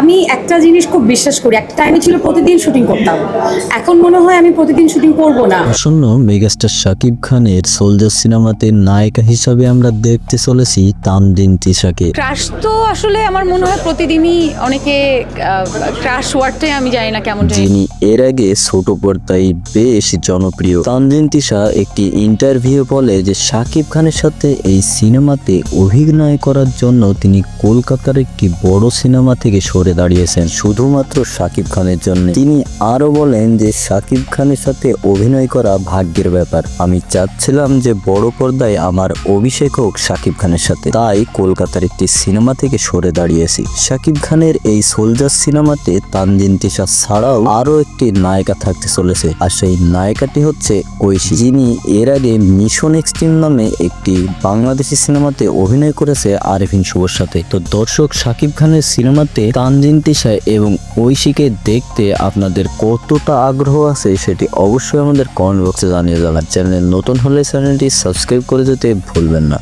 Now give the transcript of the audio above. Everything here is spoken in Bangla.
আমি একটা জিনিস খুব বিশ্বাস করি একটা টাইমে ছিল প্রতিদিন শুটিং করতাম। এখন মনে হয় আমি প্রতিদিন শুটিং করব না। আসন্ন মেগাস্টার শাকিব খানের সোলজার সিনেমাতে নায়িকা হিসাবে আমরা দেখতে চলেছি তানদিন তিশাকে। ক্রাশ তো আসলে আমার মনে হয় প্রতিদিনই অনেকে ক্রাশ ওয়ার্ডটাই আমি জানি না কেমন জানি। যিনি এর আগে ছোট পর্দায় বেশ জনপ্রিয়। তানজিন তিশা একটি ইন্টারভিউ বলে যে শাকিব খানের সাথে এই সিনেমাতে অভিনয় করার জন্য তিনি কলকাতার একটি বড় সিনেমা থেকে সরে দাঁড়িয়েছেন শুধুমাত্র শাকিব খানের জন্য। তিনি আরও বলেন যে, শাকিব খানের সাথে অভিনয় করা ভাগ্যের ব্যাপার। আমি চাচ্ছিলাম যে, বড় পর্দায় আমার অভিষেক হোক শাকিব খানের সাথে। তাই কলকাতার একটি সিনেমা থেকে সরে দাঁড়িয়েছি। শাকিব খানের এই সোলজার সিনেমাতে তানজিন তিশা ছাড়াও আরও একটি নায়িকা থাকতে চলেছে। আর সেই নায়িকাটি হচ্ছে ঐশী। যিনি এর আগে মিশন এক্সট্রিম নামে একটি বাংলাদেশি সিনেমাতে অভিনয় করেছে আরেফিন শুভর সাথে। তো দর্শক, শাকিব খানের সিনেমাতে তানজিন তিশা এবং ঐশীকে দেখতে আপনাদের কতটা আগ্রহ আছে সেটি অবশ্যই আমাদের কমেন্ট বক্সে জানিয়ে যাবেন চ্যানেল নতুন হলে চ্যানেলটি সাবস্ক্রাইব করে যেতে ভুলবেন না।